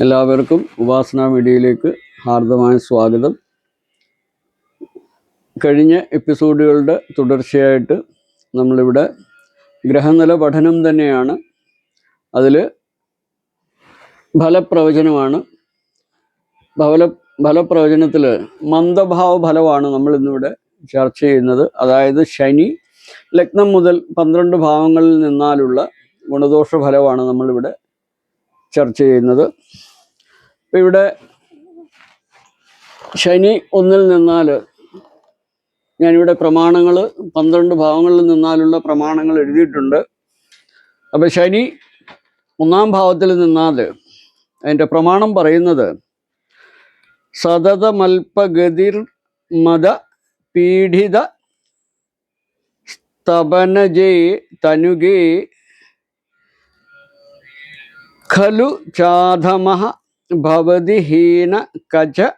എല്ലാവർക്കും ഉപാസന മീഡിയയിലേക്ക് ഹാർദമായ സ്വാഗതം. കഴിഞ്ഞ എപ്പിസോഡുകളുടെ തുടർച്ചയായിട്ട് നമ്മളിവിടെ ഗ്രഹനില പഠനം തന്നെയാണ്. അതിൽ ഫലപ്രവചനമാണ്. ഫല ഫലപ്രവചനത്തിൽ മന്ദഭാവ ഫലമാണ് നമ്മൾ ഇന്നിവിടെ ചർച്ച ചെയ്യുന്നത്. അതായത് ശനി ലഗ്നം മുതൽ പന്ത്രണ്ട് ഭാവങ്ങളിൽ നിന്നാലുള്ള ഗുണദോഷ ഫലമാണ് നമ്മളിവിടെ ചർച്ച ചെയ്യുന്നത്. ഇവിടെ ശനി ഒന്നിൽ നിന്നാൽ ഞാനിവിടെ പ്രമാണങ്ങൾ പന്ത്രണ്ട് ഭാവങ്ങളിൽ നിന്നാലുള്ള പ്രമാണങ്ങൾ എഴുതിയിട്ടുണ്ട്. അപ്പോൾ ശനി ഒന്നാം ഭാവത്തിൽ നിന്നാൽ അതിന്റെ പ്രമാണം പറയുന്നത് സതതമൽപഗതിർ മത പീഡിത സ്തപനജേ തനുഗേ ഖലു ചാധമഃ ഭവതി ഹീന കച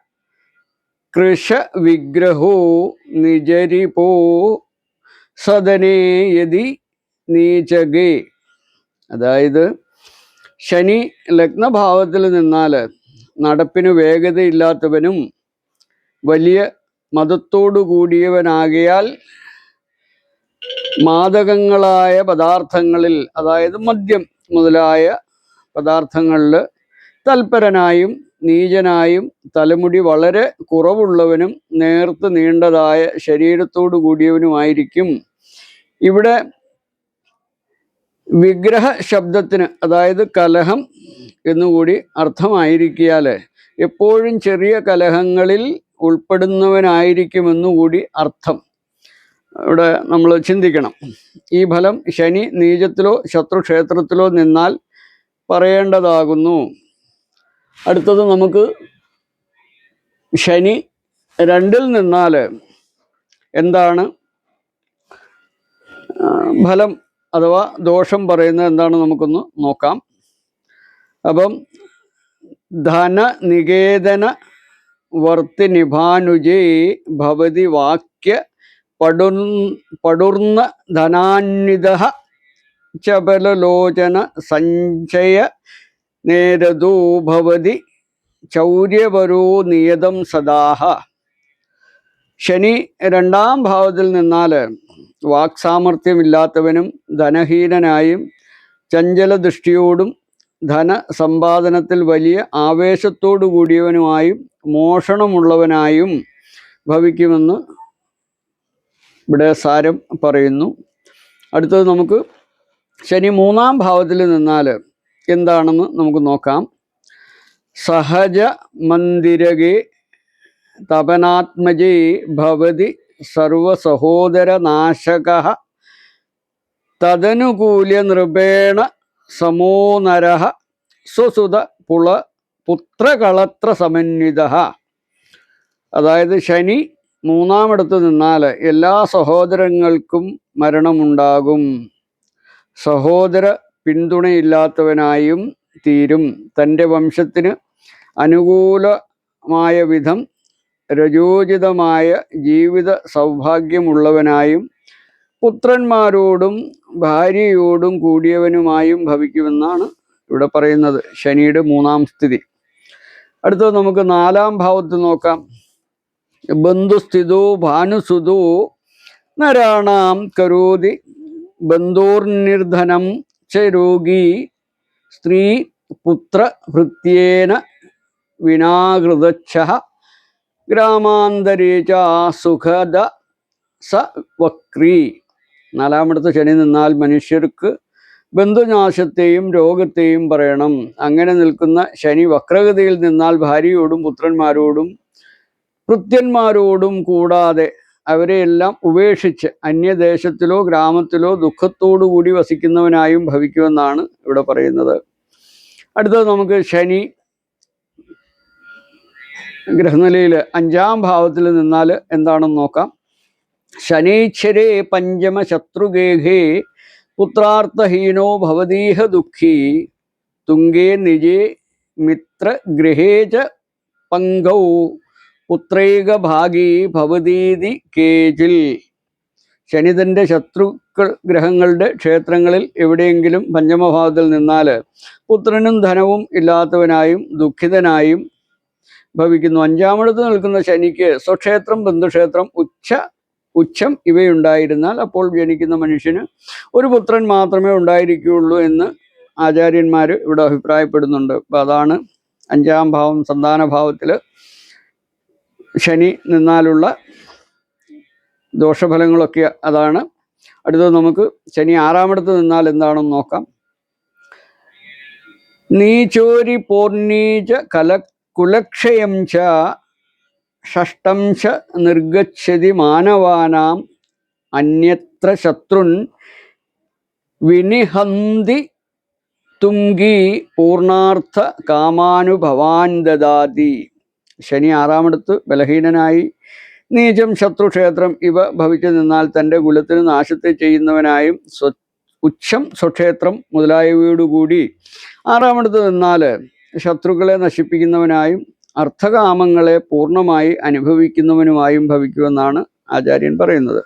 കൃഷ വിഗ്രഹോ നിജരിപോ സദനേ യതി നീചകേ അതായത് ശനി ലഗ്നഭാവത്തിൽ നിന്നാൽ നടപ്പിന് വേഗതയില്ലാത്തവനും വലിയ മതത്തോടു കൂടിയവനാകിയാൽ മാദകങ്ങളായ പദാർത്ഥങ്ങളിൽ അതായത് മദ്യം മുതലായ പദാർത്ഥങ്ങളിൽ തൽപരനായും നീചനായും തലമുടി വളരെ കുറവുള്ളവനും നേർത്ത് നീണ്ടതായ ശരീരത്തോടു കൂടിയവനുമായിരിക്കും. ഇവിടെ വിഗ്രഹ ശബ്ദത്തിന് അതായത് കലഹം എന്നുകൂടി അർത്ഥമായിരിക്കിയാൽ എപ്പോഴും ചെറിയ കലഹങ്ങളിൽ ഉൾപ്പെടുന്നവനായിരിക്കുമെന്നുകൂടി അർത്ഥം. ഇവിടെ നമ്മൾ ചിന്തിക്കണം. ഈ ഫലം ശനി നീചത്തിലോ ശത്രുക്ഷേത്രത്തിലോ നിന്നാൽ പറയേണ്ടതാകുന്നു. അടുത്തത് നമുക്ക് ശനി രണ്ടിൽ നിന്നാൽ എന്താണ്? ഫലം അഥവാ ദോഷം പറയുന്നത് എന്താണ് നമുക്കൊന്ന് നോക്കാം. അപ്പം ധന നികേതന വർത്തി നിഭാനുജേ ഭവതി വാക്യ പടുർ പടുർന്ന ധനാന്വിത ചപലലോചന സഞ്ചയ നേരതോ ഭവതി ചൗര്യപരോ നിയതം സദാഹ. ശനി രണ്ടാം ഭാവത്തിൽ നിന്നാൽ വാക്സാമർഥ്യമില്ലാത്തവനും ധനഹീനനായും ചഞ്ചല ദൃഷ്ടിയോടും ധനസമ്പാദനത്തിൽ വലിയ ആവേശത്തോടു കൂടിയവനുമായും മോഷണമുള്ളവനായും ഭവിക്കുമെന്ന് ഇവിടെ സാരം പറയുന്നു. അടുത്തത് നമുക്ക് ശനി മൂന്നാം ഭാവത്തിൽ നിന്നാൽ എന്താണെന്ന് നമുക്ക് നോക്കാം. സഹജ മന്ദിരകെ തപനാത്മജേ ഭവതി സർവസഹോദരനാശക തദനുകൂല്യ നൃപേണ സമോ സ്വസുത പുള പുത്രകളത്ര സമന്വിത. അതായത് ശനി മൂന്നാമിടത്ത് നിന്നാൽ എല്ലാ സഹോദരങ്ങൾക്കും മരണമുണ്ടാകും. സഹോദര പിന്തുണയില്ലാത്തവനായും തീരും. തന്റെ വംശത്തിന് അനുകൂലമായ വിധം രജോചിതമായ ജീവിത സൗഭാഗ്യമുള്ളവനായും പുത്രന്മാരോടും ഭാര്യയോടും കൂടിയവനുമായും ഭവിക്കുമെന്നാണ് ഇവിടെ പറയുന്നത്. ശനിയുടെ മൂന്നാം സ്ഥിതി. അടുത്തത് നമുക്ക് നാലാം ഭാവത്തിൽ നോക്കാം. ബന്ധുസ്ഥിതോ ഭാനുസുതോ നരാണാം കരോതി ബന്ധോർനിർധനം ച രോഗി സ്ത്രീ പുത്ര ഭൃത്യേന വിനാകൃതച്ഛ ഗ്രാമാന്തരേ ച സുഖദ സ വക്രീ. നാലാമിടത്ത് ശനി നിന്നാൽ മനുഷ്യർക്ക് ബന്ധുനാശത്തെയും രോഗത്തെയും പറയണം. അങ്ങനെ നിൽക്കുന്ന ശനി വക്രഗതിയിൽ നിന്നാൽ ഭാര്യയോടും പുത്രന്മാരോടും ഭൃത്യന്മാരോടും കൂടാതെ അവരെയെല്ലാം ഉപേക്ഷിച്ച് അന്യദേശത്തിലോ ഗ്രാമത്തിലോ ദുഃഖത്തോടു കൂടി വസിക്കുന്നവനായും ഭവിക്കുമെന്നാണ് ഇവിടെ പറയുന്നത്. അടുത്തത് നമുക്ക് ശനി. ഗ്രഹനിലയിൽ അഞ്ചാം ഭാവത്തിൽ നിന്നാൽ എന്താണെന്ന് നോക്കാം. ശനീശ്വരേ പഞ്ചമ ശത്രുഗേഹേ പുത്രാർത്ഥഹീനോ ഭവതീഹ ദുഃഖി തുങ്കേ നിജേ മിത്രഗൃഹേ ച പങ്കൗ. പുത്രൈകഭാഗീ ഭവതീതി കേജിൽ. ശനി തന്റെ ശത്രുക്കൾ ഗ്രഹങ്ങളുടെ ക്ഷേത്രങ്ങളിൽ എവിടെയെങ്കിലും പഞ്ചമഭാവത്തിൽ നിന്നാൽ പുത്രനും ധനവും ഇല്ലാത്തവനായും ദുഃഖിതനായും ഭവിക്കുന്നു. അഞ്ചാമിടത്ത് നിൽക്കുന്ന ശനിക്ക് സ്വക്ഷേത്രം ബന്ധുക്ഷേത്രം ഉച്ച ഉച്ചം ഇവയുണ്ടായിരുന്നാൽ അപ്പോൾ ജനിക്കുന്ന മനുഷ്യന് ഒരു പുത്രൻ മാത്രമേ ഉണ്ടായിരിക്കുകയുള്ളൂ എന്ന് ആചാര്യന്മാർ ഇവിടെ അഭിപ്രായപ്പെടുന്നുണ്ട്. അപ്പം അതാണ് അഞ്ചാം ഭാവം സന്താന ഭാവത്തിൽ ശനി നിന്നാലുള്ള ദോഷഫലങ്ങളൊക്കെ അതാണ്. അടുത്തത് നമുക്ക് ശനി ആറാമിടത്ത് നിന്നാൽ എന്താണെന്ന് നോക്കാം. നീചോരി പൂർണീച കല കുലക്ഷയം ച ഷഷ്ടം ച നിർഗച്ഛതി മാനവാനാം അന്യത്ര ശത്രുൻ വിനിഹന്തി തുങ്കി പൂർണാർത്ഥ കാമാനുഭവാൻ ദദാതി. ശനി ആറാമിടത്ത് ബലഹീനനായി. നീചം ശത്രുക്ഷേത്രം ഇവ ഭവിച്ചു നിന്നാൽ തന്റെ കുലത്തിന് നാശത്തെ ചെയ്യുന്നവനായും സ്വ ഉച്ചം സ്വക്ഷേത്രം മുതലായവയോടുകൂടി. ആറാമിടത്ത് നിന്നാൽ ശത്രുക്കളെ നശിപ്പിക്കുന്നവനായും അർത്ഥകാമങ്ങളെ പൂർണമായി അനുഭവിക്കുന്നവനുമായും ഭവിക്കുമെന്നാണ് ആചാര്യൻ പറയുന്നത്.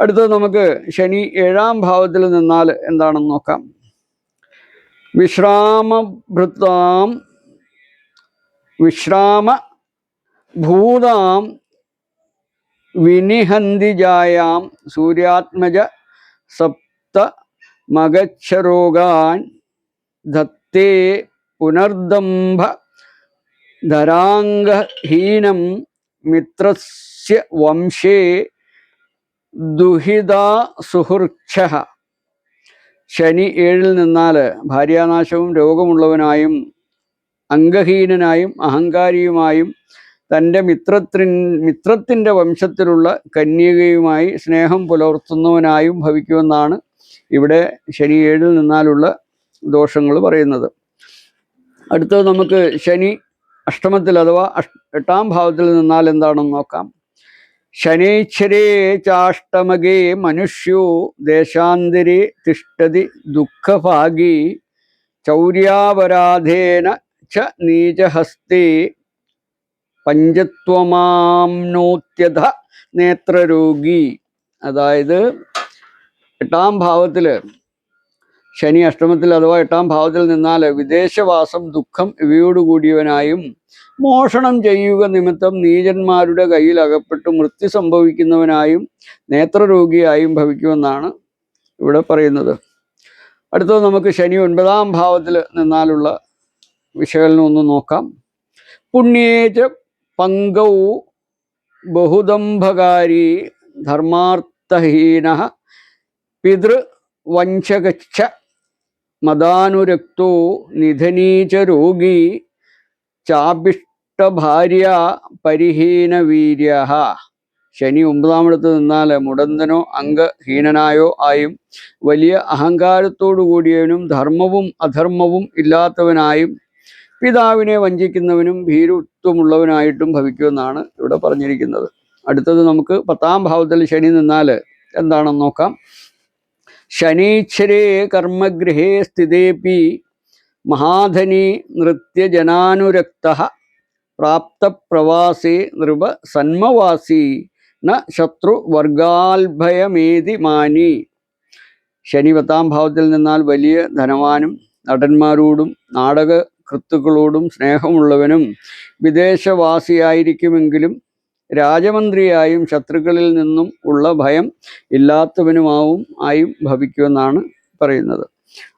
അടുത്തത് നമുക്ക് ശനി ഏഴാം ഭാവത്തിൽ നിന്നാൽ എന്താണെന്ന് നോക്കാം. വിശ്രാമഭൃതാം വിശ്രാമ ഭൂതാം വിനിഹന്തിജായാം സൂര്യാത്മജ സപ്ത മഗച്ഛരോഗാൻ ദത്തേ പുനർദംഭ ധരാംഗഹീനം മിത്രസ്യ വംശേ ദുഹിതാ സുഹൃക്ഷ ശനി ഏഴിൽ നിന്നാൽ ഭാര്യാനാശവും രോഗമുള്ളവനായും അംഗഹീനനായും അഹങ്കാരിയുമായും തന്റെ മിത്രത്തിൻ മിത്രത്തിന്റെ വംശത്തിലുള്ള കന്യകയുമായി സ്നേഹം പുലർത്തുന്നവനായും ഭവിക്കുമെന്നാണ് ഇവിടെ ശനി ഏഴിൽ നിന്നാലുള്ള ദോഷങ്ങൾ പറയുന്നത്. അടുത്തത് നമുക്ക് ശനി അഷ്ടമത്തിൽ അഥവാ എട്ടാം ഭാവത്തിൽ നിന്നാൽ എന്താണെന്ന് നോക്കാം. ശനൈശ്വരേ ചാഷ്ടമകേ മനുഷ്യോ ദേശാന്തരേ തിഷ്ടതി ദുഃഖഭാഗി ചൗര്യാപരാധേന ച പഞ്ചത്വമാംനോത്യഥ പഞ്ചത്വമാംനോത്യത നേത്രരോഗി. അതായത് എട്ടാം ഭാവത്തിൽ ശനി അഷ്ടമത്തിൽ അഥവാ എട്ടാം ഭാവത്തിൽ നിന്നാൽ വിദേശവാസം ദുഃഖം ഇവയോടുകൂടിയവനായും മോഷണം ചെയ്യുക നിമിത്തം നീചന്മാരുടെ കയ്യിൽ അകപ്പെട്ട് മൃത്യു സംഭവിക്കുന്നവനായും നേത്രരോഗിയായും ഭവിക്കുമെന്നാണ് ഇവിടെ പറയുന്നത്. അടുത്തത് നമുക്ക് ശനി ഒൻപതാം ഭാവത്തിൽ നിന്നാലുള്ള വിശകലനം ഒന്ന് നോക്കാം. പുണ്യേജ പങ്കൗ ബഹുദംഭകാരി ധർമാർത്ഥഹീന പിതൃവഞ്ചകച്ഛ മതാനുരക്തോ നിധനീച രോഗി ചാഭിഷ്ടഭാര്യ പരിഹീനവീര്യ. ശനി ഒമ്പതാമിടത്ത് നിന്നാൽ മുടന്തനോ അംഗഹീനനായോ ആയും വലിയ അഹങ്കാരത്തോടു കൂടിയവനും ധർമ്മവും അധർമ്മവും ഇല്ലാത്തവനായും പിതാവിനെ വഞ്ചിക്കുന്നവനും ഭീരുത്വമുള്ളവനായിട്ടും ഭവിക്കുമെന്നാണ് ഇവിടെ പറഞ്ഞിരിക്കുന്നത്. അടുത്തത് നമുക്ക് പത്താം ഭാവത്തിൽ ശനി നിന്നാൽ എന്താണെന്ന് നോക്കാം. ശനീശ്വരേ കർമ്മഗൃഹേ സ്ഥിതേപി മഹാധനി നൃത്യജനാനുരക്ത പ്രാപ്തപ്രവാസി നൃപ സന്മവാസി ന ശത്രു വർഗാൽഭയമേതി മാനി. ശനി പത്താം ഭാവത്തിൽ നിന്നാൽ വലിയ ധനവാനും നടന്മാരോടും നാടക കൃത്തുക്കളോടും സ്നേഹമുള്ളവനും വിദേശവാസിയായിരിക്കുമെങ്കിലും രാജമന്ത്രിയായും ശത്രുക്കളിൽ നിന്നും ഉള്ള ഭയം ഇല്ലാത്തവനുമാവും ആയും ഭവിക്കുമെന്നാണ് പറയുന്നത്.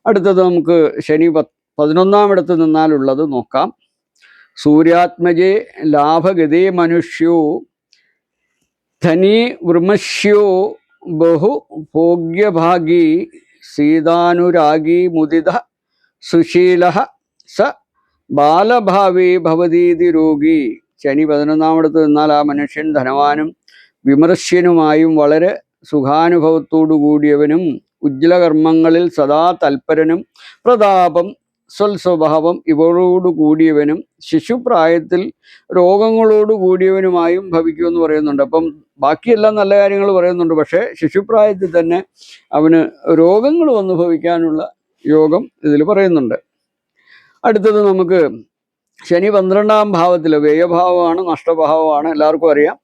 അടുത്തത് നമുക്ക് ശനി പത്ത് പതിനൊന്നാമിടത്ത് നിന്നാലുള്ളത് നോക്കാം. സൂര്യാത്മജേ ലാഭഗതേ മനുഷ്യോ ധനി വൃമശ്യോ ബഹു ഭോഗ്യഭാഗി സീതാനുരാഗി മുദിത സുശീല സ ബാലഭാവി ഭവതീതി രോഗി. ശനി പതിനൊന്നാമിടത്ത് നിന്നാൽ ആ മനുഷ്യൻ ധനവാനും വിമർശ്യനുമായും വളരെ സുഖാനുഭവത്തോടു കൂടിയവനും ഉജ്ജ്വലകർമ്മങ്ങളിൽ സദാ തൽപരനും പ്രതാപം സ്വൽസ്വഭാവം ഇവരോട് കൂടിയവനും ശിശുപ്രായത്തിൽ രോഗങ്ങളോട് കൂടിയവനുമായും ഭവിക്കുമെന്ന് പറയുന്നുണ്ട്. അപ്പം ബാക്കിയെല്ലാം നല്ല കാര്യങ്ങൾ പറയുന്നുണ്ട്. പക്ഷേ ശിശുപ്രായത്തിൽ തന്നെ അവന് രോഗങ്ങൾ വന്നു ഭവിക്കാനുള്ള യോഗം ഇതിൽ പറയുന്നുണ്ട്. അടുത്തത് നമുക്ക് ശനി പന്ത്രണ്ടാം ഭാവത്തിൽ വ്യയഭാവമാണ് നഷ്ടഭാവമാണ് എല്ലാവർക്കും അറിയാം.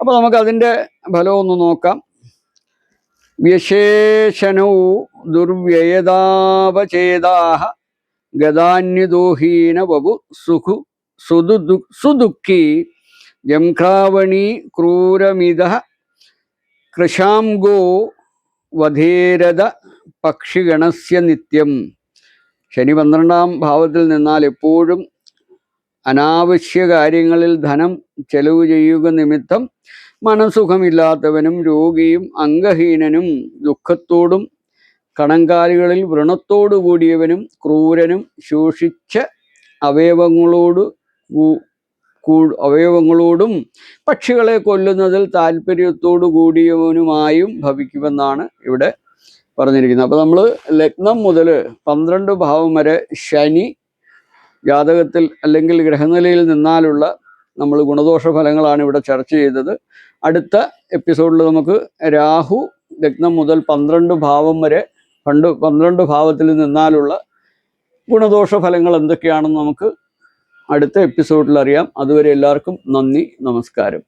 അപ്പോൾ നമുക്ക് അതിന്റെ ഫലം ഒന്ന് നോക്കാം. വ്യശേഷനൗ ദുർവ്യയതാപചേതാഹ ഗതാന്യദോഹീന വപു സുഖു സുദു സുദുഃഖി ജംഘ്രാവണി ക്രൂരമിത കൃശാംഗോ വധേരത പക്ഷിഗണസ്യ നിത്യം. ശനി പന്ത്രണ്ടാം ഭാവത്തിൽ നിന്നാൽ എപ്പോഴും അനാവശ്യ കാര്യങ്ങളിൽ ധനം ചെലവ് ചെയ്യുക നിമിത്തം മനസുഖമില്ലാത്തവനും രോഗിയും അംഗഹീനനും ദുഃഖത്തോടും കണങ്കാലുകളിൽ വ്രണത്തോടു കൂടിയവനും ക്രൂരനും ശോഷിച്ച അവയവങ്ങളോട് അവയവങ്ങളോടും പക്ഷികളെ കൊല്ലുന്നതിൽ താല്പര്യത്തോടു കൂടിയവനുമായും ഭവിക്കുമെന്നാണ് ഇവിടെ പറഞ്ഞിരിക്കുന്നത് അപ്പോൾ നമ്മൾ ലഗ്നം മുതൽ പന്ത്രണ്ട് ഭാവം വരെ ശനി ജാതകത്തിൽ അല്ലെങ്കിൽ ഗ്രഹനിലയിൽ നിന്നാലുള്ള നമ്മൾ ഗുണദോഷ ഫലങ്ങളാണ് ഇവിടെ ചർച്ച ചെയ്തത്. അടുത്ത എപ്പിസോഡിൽ നമുക്ക് രാഹു ലഗ്നം മുതൽ പന്ത്രണ്ട് ഭാവം വരെ പണ്ട് പന്ത്രണ്ട് ഭാവത്തിൽ നിന്നാലുള്ള ഗുണദോഷ ഫലങ്ങൾ എന്തൊക്കെയാണെന്ന് നമുക്ക് അടുത്ത എപ്പിസോഡിൽ അറിയാം. അതുവരെ എല്ലാവർക്കും നന്ദി നമസ്കാരം.